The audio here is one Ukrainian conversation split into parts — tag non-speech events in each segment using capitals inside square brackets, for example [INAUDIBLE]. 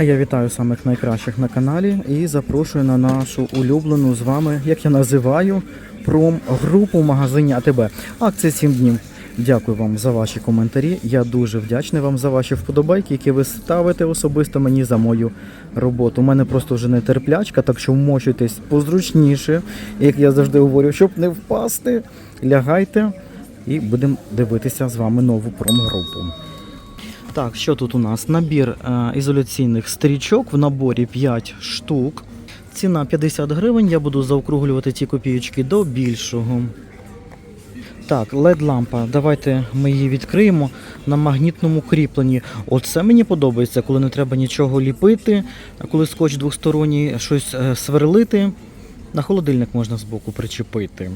Я вітаю самих найкращих на каналі і запрошую на нашу улюблену з вами, як я називаю, промгрупу в магазині АТБ. Акція 7 днів. Дякую вам за ваші коментарі. Я дуже вдячний вам за ваші вподобайки, які ви ставите особисто мені за мою роботу. У мене просто вже нетерплячка, так що вмощуйтесь позручніше, як я завжди говорю, щоб не впасти. Лягайте і будемо дивитися з вами нову промгрупу. Так, що тут у нас? Набір е, ізоляційних стрічок в наборі 5 штук. Ціна 50 гривень. Я буду заокруглювати ці копійочки до більшого. Так, LED-лампа. Давайте ми її відкриємо на магнітному кріпленні. Оце мені подобається, коли не треба нічого ліпити, коли скотч двосторонній, щось е, сверлити. На холодильник можна збоку причепити.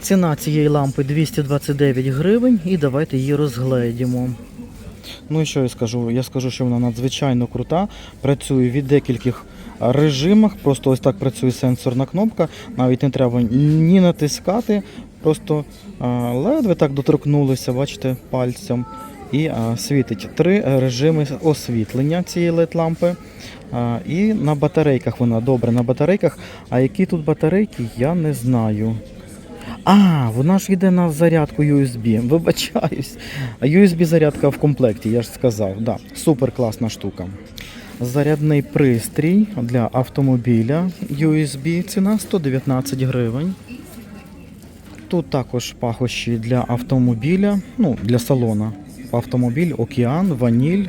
Ціна цієї лампи 229 гривень і давайте її розгледімо. Ну і що я скажу? Я скажу, що вона надзвичайно крута. Працює від декількох режимах. Просто ось так працює сенсорна кнопка. Навіть не треба ні натискати. Просто а, ледве так доторкнулися, бачите, пальцем. І а, світить три режими освітлення цієї LED-лампи. А, і на батарейках вона добре на батарейках. А які тут батарейки, я не знаю. А, вона ж йде на зарядку USB. Вибачаюсь. А USB зарядка в комплекті, я ж сказав. Да, супер класна штука. Зарядний пристрій для автомобіля USB. Ціна 119 гривень. Тут також пахощі для автомобіля, ну, для салона. Автомобіль, океан, ваніль,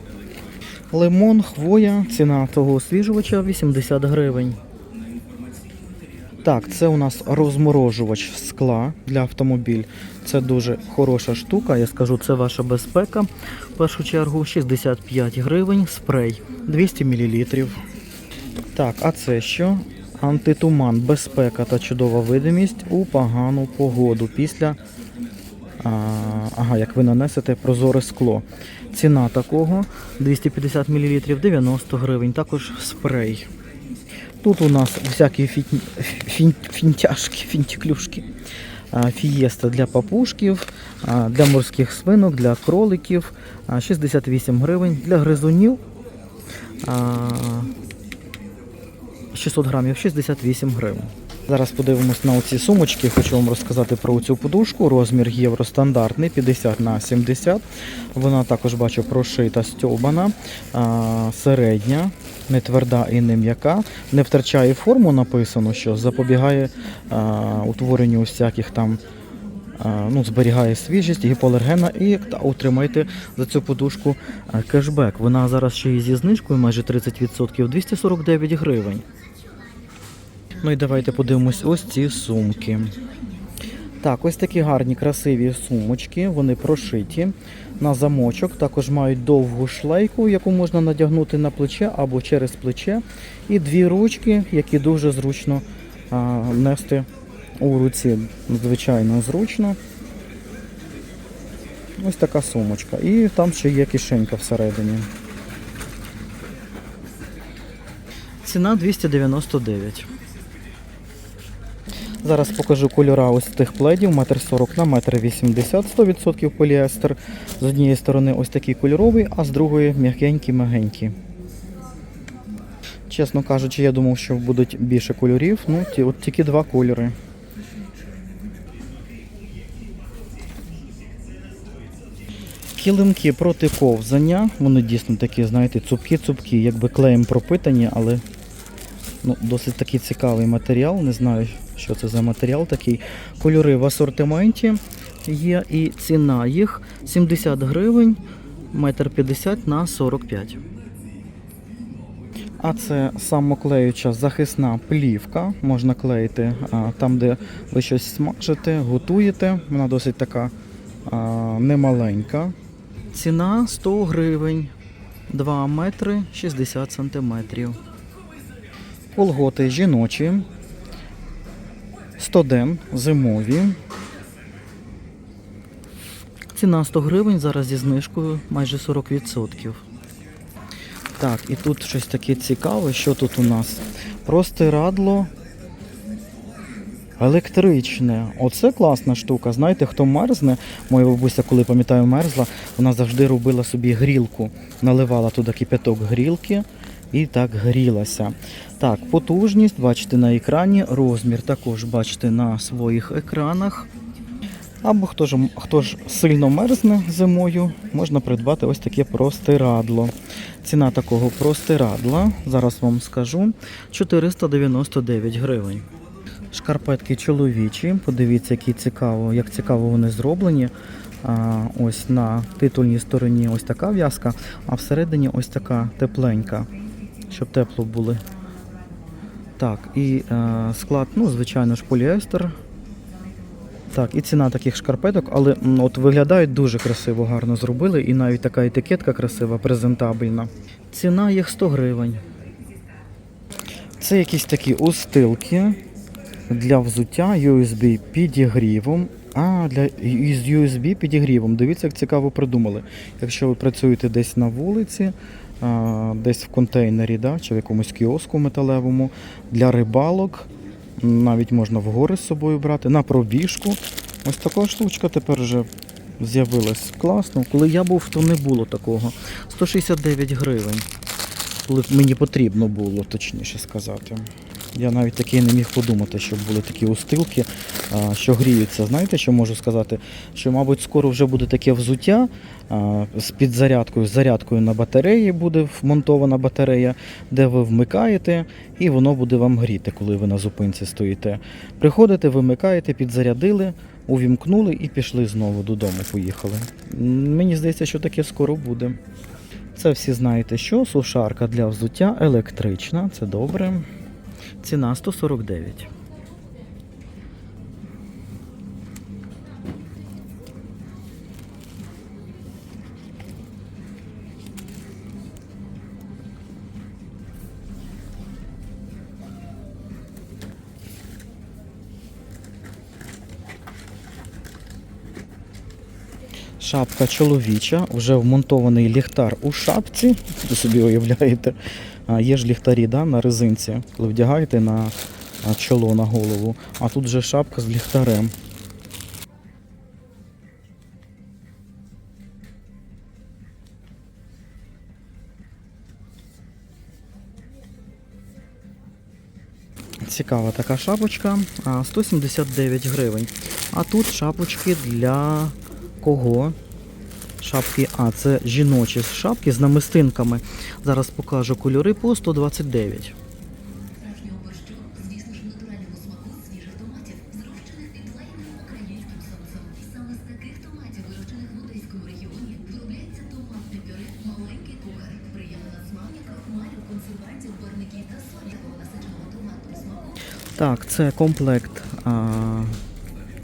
лимон, хвоя. Ціна того освіжувача 80 гривень. Так, це у нас розморожувач скла для автомобіль. Це дуже хороша штука. Я скажу, це ваша безпека. В першу чергу 65 гривень, спрей 200 мл. Так, а це що? Антитуман, безпека та чудова видимість у погану погоду після. А, ага, як ви нанесете прозоре скло. Ціна такого 250 мл 90 гривень. Також спрей. Тут у нас всякі фін... фін... фінтяшки, фінтіклюшки. Фієста для папушків, для морських свинок, для кроликів. 68 гривень. Для гризунів 600 грамів 68 гривень. Зараз подивимось на оці сумочки. Хочу вам розказати про цю подушку. Розмір євростандартний 50 на 70. Вона також бачу прошита, стьобана, середня, не тверда і не м'яка. Не втрачає форму, написано, що запобігає а, утворенню всяких там. а, Ну, зберігає свіжість, гіпоалергена і та, отримайте за цю подушку а, кешбек. Вона зараз ще і зі знижкою майже 30%, 249 гривень. Ну і давайте подивимось ось ці сумки. Так, ось такі гарні, красиві сумочки, вони прошиті на замочок. Також мають довгу шлейку, яку можна надягнути на плече або через плече. І дві ручки, які дуже зручно а, нести у руці. Звичайно, зручно. Ось така сумочка. І там ще є кишенька всередині. Ціна 299. Зараз покажу кольора ось тих пледів, метр 40 на метр 80, 100% поліестер. З однієї сторони ось такий кольоровий, а з другої м'якенький мягенький. Чесно кажучи, я думав, що будуть більше кольорів, ну ті, от тільки два кольори. Килимки проти ковзання, вони дійсно такі, знаєте, цупкі-цупкі, якби клеєм пропитані, але Ну, досить такий цікавий матеріал. Не знаю, що це за матеріал такий. Кольори в асортименті є і ціна їх 70 гривень, метр 50 на 45. А це самоклеюча захисна плівка. Можна клеїти а, там, де ви щось смажите, готуєте. Вона досить така а, немаленька. Ціна 100 гривень, 2 метри 60 сантиметрів. Колготи жіночі, стоден зимові. Ціна 100 гривень, зараз зі знижкою майже 40%. Так, і тут щось таке цікаве, що тут у нас? Простирадло Електричне. Оце класна штука. Знаєте, хто мерзне, моя бабуся, коли пам'ятаю, мерзла, вона завжди робила собі грілку. Наливала туди кипяток грілки і так грілася. Так, потужність бачите на екрані, розмір також бачите на своїх екранах. Або хто ж, хто ж сильно мерзне зимою, можна придбати ось таке простирадло. Ціна такого простирадла, зараз вам скажу, 499 гривень. Шкарпетки чоловічі, подивіться, які цікаво, як цікаво вони зроблені. А, ось на титульній стороні ось така в'язка, а всередині ось така тепленька, щоб тепло були. Так, і е, склад, ну, звичайно ж, поліестер. Так, і ціна таких шкарпеток, але от виглядають дуже красиво, гарно зробили, і навіть така етикетка красива, презентабельна. Ціна їх 100 гривень. Це якісь такі устилки для взуття USB підігрівом. А, для із USB підігрівом. Дивіться, як цікаво придумали. Якщо ви працюєте десь на вулиці, десь в контейнері, да, чи в якомусь кіоску металевому, для рибалок, навіть можна в гори з собою брати, на пробіжку. Ось така штучка тепер вже з'явилась. Класно. Коли я був, то не було такого. 169 гривень. Коли мені потрібно було, точніше сказати. Я навіть таки не міг подумати, щоб були такі устилки, що гріються. Знаєте, що можу сказати? Що, мабуть, скоро вже буде таке взуття з підзарядкою, з зарядкою на батареї буде вмонтована батарея, де ви вмикаєте, і воно буде вам гріти, коли ви на зупинці стоїте. Приходите, вимикаєте, підзарядили, увімкнули і пішли знову додому. Поїхали. Мені здається, що таке скоро буде. Це всі знаєте, що сушарка для взуття електрична, це добре. Ціна 149. Шапка чоловіча, вже вмонтований ліхтар у шапці. Ви собі уявляєте. Є ж ліхтарі да, на резинці, коли вдягаєте на чоло на голову. А тут вже шапка з ліхтарем. Цікава така шапочка, а, 179 гривень. А тут шапочки для кого? Шапки, а це жіночі шапки з намистинками. Зараз покажу кольори по 129. звісно ж, в смаку свіжих томатів, зрощених під українським соусом. Саме з таких томатів, вирощених в Одеському регіоні, виробляється томатне пюре «Маленький кухар». Приємна на смак, як крохмалю, барників та солі. Такого смаку Так, це комплект. А,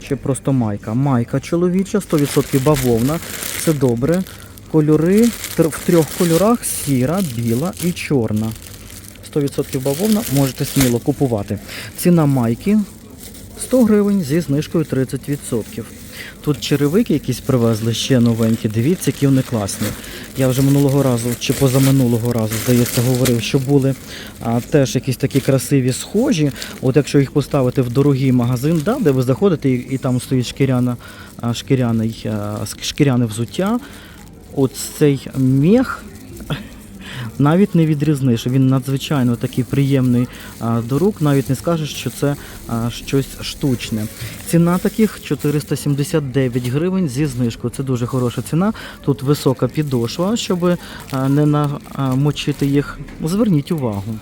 чи просто майка. Майка чоловіча, 100% бавовна. Це добре. Кольори в трьох кольорах: сіра, біла і чорна. 100% бавовна можете сміло купувати. Ціна майки 100 гривень зі знижкою 30%. Тут черевики якісь привезли ще новенькі. Дивіться, які вони класні. Я вже минулого разу чи позаминулого разу, здається, говорив, що були а, теж якісь такі красиві схожі. От якщо їх поставити в дорогий магазин, да, де ви заходите і, і там стоїть шкіряна, шкіряний, шкіряне взуття. От цей мех навіть не відрізниш. Він надзвичайно такий приємний до рук, навіть не скажеш, що це щось штучне. Ціна таких 479 гривень зі знижкою. Це дуже хороша ціна. Тут висока підошва, щоб не намочити їх. Зверніть увагу.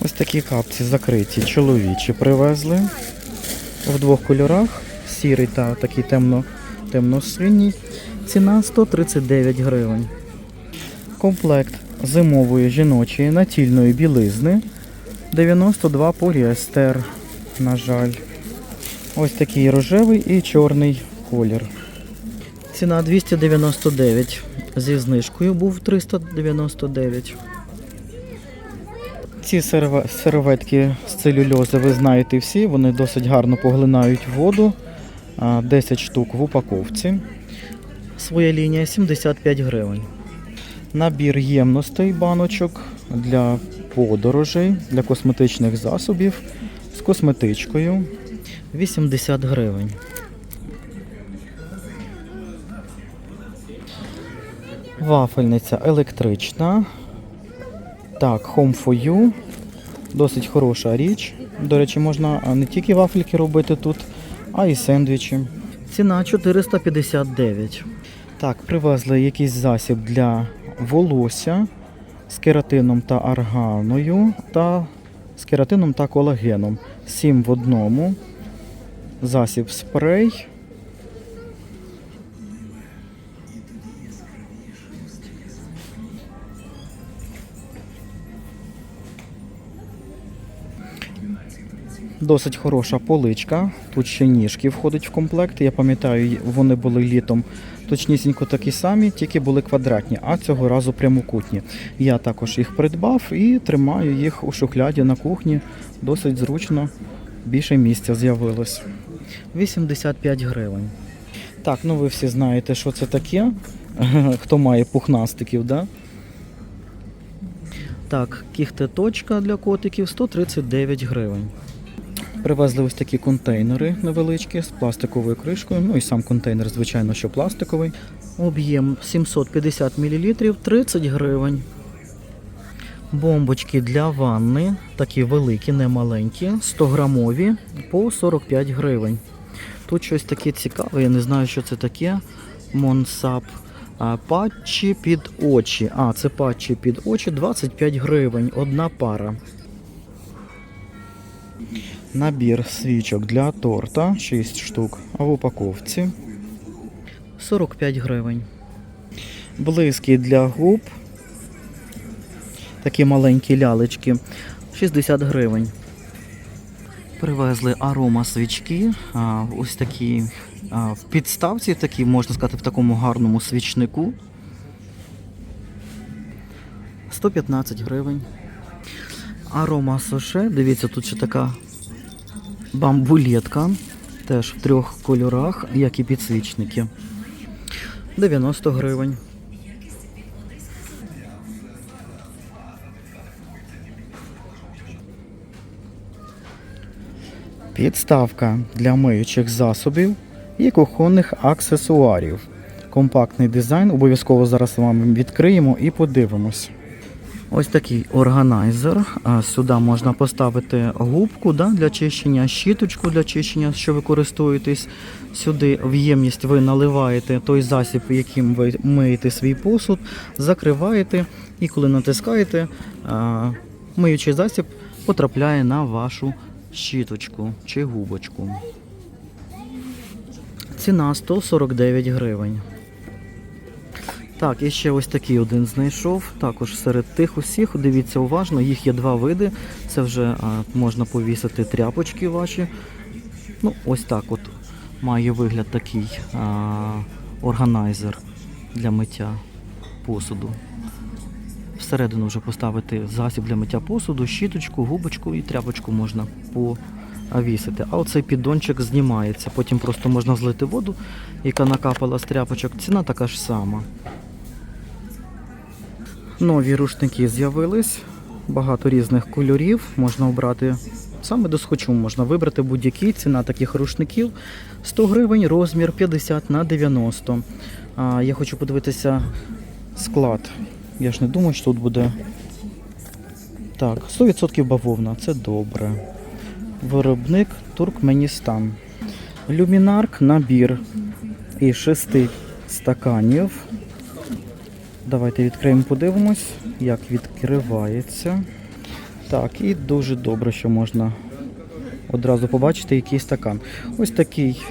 Ось такі капці закриті, чоловічі привезли в двох кольорах: сірий та такий темно, темно-синій. Ціна 139 гривень. Комплект зимової жіночої натільної білизни 92 поліестер, на жаль. Ось такий рожевий і чорний колір. Ціна 299. Зі знижкою був 399. Ці серветки з целюльози ви знаєте всі, вони досить гарно поглинають воду. 10 штук в упаковці. Своя лінія 75 гривень. Набір ємностей баночок для подорожей, для косметичних засобів з косметичкою 80 гривень. Вафельниця електрична. Так, Home for You. Досить хороша річ. До речі, можна не тільки вафельки робити тут, а й сендвічі. Ціна 459. Так, привезли якийсь засіб для волосся з кератином та арганою та з кератином та колагеном. 7 в одному. Засіб спрей. Досить хороша поличка. Тут ще ніжки входять в комплект. Я пам'ятаю, вони були літом точнісінько такі самі, тільки були квадратні, а цього разу прямокутні. Я також їх придбав і тримаю їх у шухляді на кухні. Досить зручно. Більше місця з'явилось. 85 гривень. Так, ну ви всі знаєте, що це таке. [LAUGHS] Хто має пухнастиків, да? Так, кіхтеточка для котиків 139 гривень. Привезли ось такі контейнери невеличкі з пластиковою кришкою. Ну і сам контейнер, звичайно, що пластиковий. Об'єм 750 мл 30 гривень. Бомбочки для ванни, такі великі, не маленькі, 100 грамові по 45 гривень. Тут щось таке цікаве, я не знаю, що це таке. Монсап. Патчі під очі. А, це патчі під очі 25 гривень, одна пара. Набір свічок для торта 6 штук, а в упаковці 45 гривень. Блиски для губ. Такі маленькі лялечки 60 гривень. Привезли арома свічки. Ось такі в підставці, такі, можна сказати, в такому гарному свічнику. 115 гривень. Арома соше. Дивіться, тут ще така бамбулетка. Теж в трьох кольорах, як і підсвічники. 90 гривень. Підставка для миючих засобів і кухонних аксесуарів. Компактний дизайн. Обов'язково зараз вам відкриємо і подивимось. Ось такий органайзер. Сюди можна поставити губку да, для чищення, щіточку для чищення, що ви користуєтесь. Сюди в ємність ви наливаєте той засіб, яким ви миєте свій посуд, закриваєте і коли натискаєте, миючий засіб потрапляє на вашу щіточку чи губочку. Ціна 149 гривень. Так, і ще ось такий один знайшов. Також серед тих усіх, дивіться уважно, їх є два види. Це вже а, можна повісити тряпочки ваші. Ну, ось так от має вигляд такий а, органайзер для миття посуду. Всередину вже поставити засіб для миття посуду, щіточку, губочку і тряпочку можна повісити. А оцей піддончик знімається. Потім просто можна злити воду, яка накапала з тряпочок. Ціна така ж сама. Нові рушники з'явились, багато різних кольорів. Можна обрати саме до схочу, можна вибрати будь-який. Ціна таких рушників 100 гривень, розмір 50 на 90. А, я хочу подивитися склад. Я ж не думаю, що тут буде. Так, 100% бавовна, це добре. Виробник Туркменістан. Люмінарк набір із шести стаканів. Давайте відкриємо, подивимось, як відкривається. Так, і дуже добре, що можна одразу побачити, який стакан. Ось такий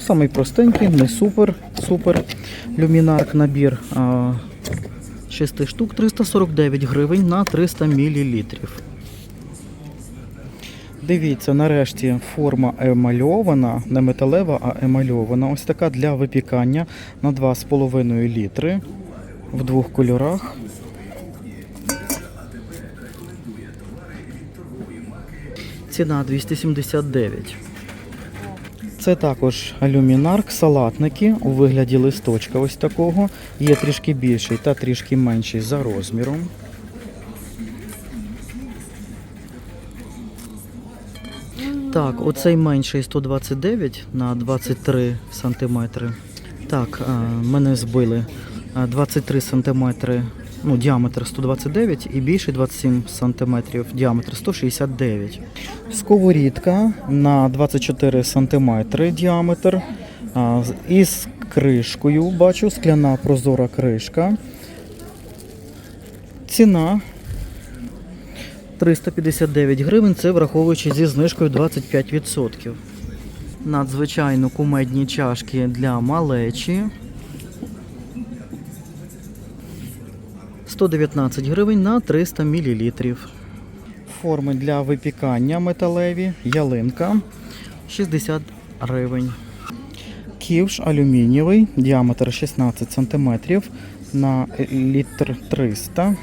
самий простенький, не супер, супер. Люмінарк набір а, 6 штук, 349 гривень на 300 мл. Дивіться, нарешті форма емальована, не металева, а емальована. Ось така для випікання на 2,5 літри в двох кольорах. Ціна 279. Це також алюмінарк, салатники у вигляді листочка ось такого. Є трішки більший та трішки менший за розміром. Так, оцей менший 129 на 23 сантиметри. Так, мене збили 23 сантиметри, ну, діаметр 129 і більший 27 сантиметрів, діаметр 169. Сковорідка на 24 сантиметри діаметр. із кришкою, бачу, скляна прозора кришка. Ціна 359 гривень, це враховуючи зі знижкою 25%. Надзвичайно кумедні чашки для малечі. 119 гривень на 300 мл. Форми для випікання металеві, ялинка 60 гривень. Ківш алюмінієвий, діаметр 16 см на літр 300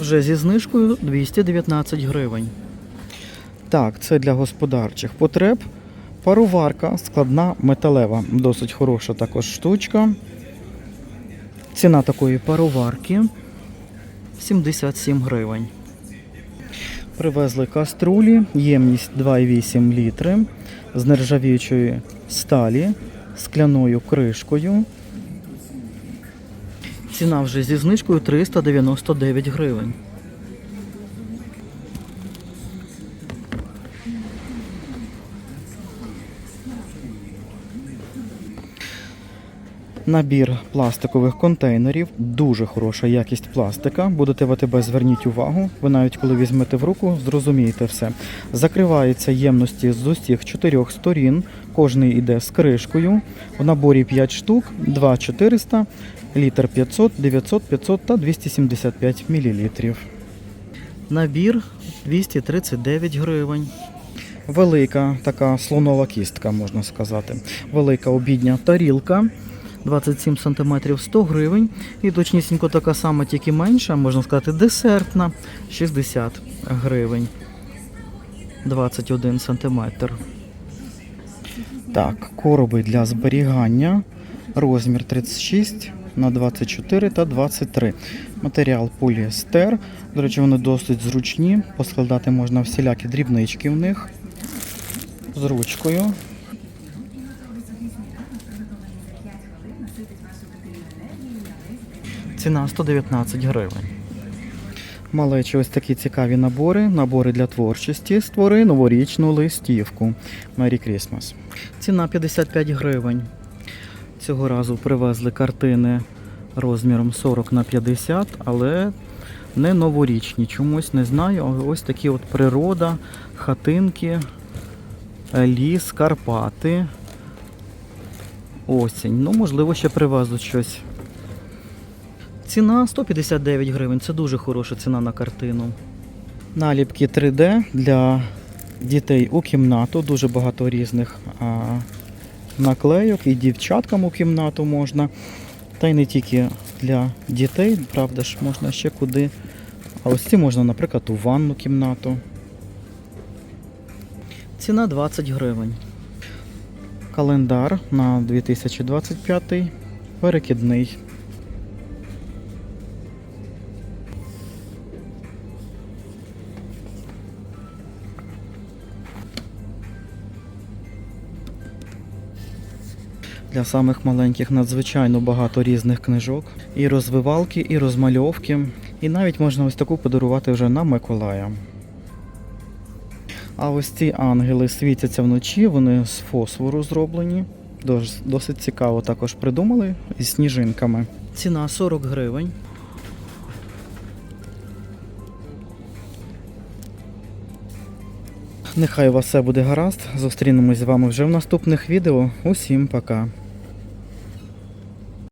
Вже зі знижкою 219 гривень. Так, це для господарчих потреб. Пароварка складна металева. Досить хороша також штучка. Ціна такої пароварки 77 гривень. Привезли каструлі, ємність 2,8 літри з нержавіючої сталі, скляною кришкою. Ціна вже зі знижкою 399 гривень. Набір пластикових контейнерів, дуже хороша якість пластика. Будете в АТБ, зверніть увагу. Ви навіть коли візьмете в руку, зрозумієте все. Закриваються ємності з усіх чотирьох сторін. Кожний іде з кришкою. В наборі 5 штук, 2 400, літр 500, 900, 500 та 275 мл. Набір 239 гривень. Велика така слонова кістка, можна сказати. Велика обідня тарілка. 27 см 100 гривень. І точнісінько така сама, тільки менша, можна сказати, десертна 60 гривень. 21 см. Так, короби для зберігання. Розмір 36 на 24 та 23. Матеріал поліестер. До речі, вони досить зручні. Поскладати можна всілякі дрібнички в них. З ручкою. Ціна 119 гривень. Малечі ось такі цікаві набори. Набори для творчості. Створи новорічну листівку. Merry Christmas. Ціна 55 гривень. Цього разу привезли картини розміром 40 на 50, але не новорічні. Чомусь не знаю. Ось такі от природа, хатинки, ліс, Карпати. Осінь. Ну, можливо, ще привезуть щось. Ціна 159 гривень. Це дуже хороша ціна на картину. Наліпки 3D для дітей у кімнату. Дуже багато різних а, наклейок і дівчаткам у кімнату можна. Та й не тільки для дітей, правда ж, можна ще куди. А ось ці можна, наприклад, у ванну кімнату. Ціна 20 гривень. Календар на 2025 перекидний. Для самих маленьких надзвичайно багато різних книжок. І розвивалки, і розмальовки. І навіть можна ось таку подарувати вже на Миколая. А ось ці ангели світяться вночі, вони з фосфору зроблені. Дос- Досить цікаво також придумали із сніжинками. Ціна 40 гривень. Нехай у вас все буде гаразд. Зустрінемось з вами вже в наступних відео. Усім пока.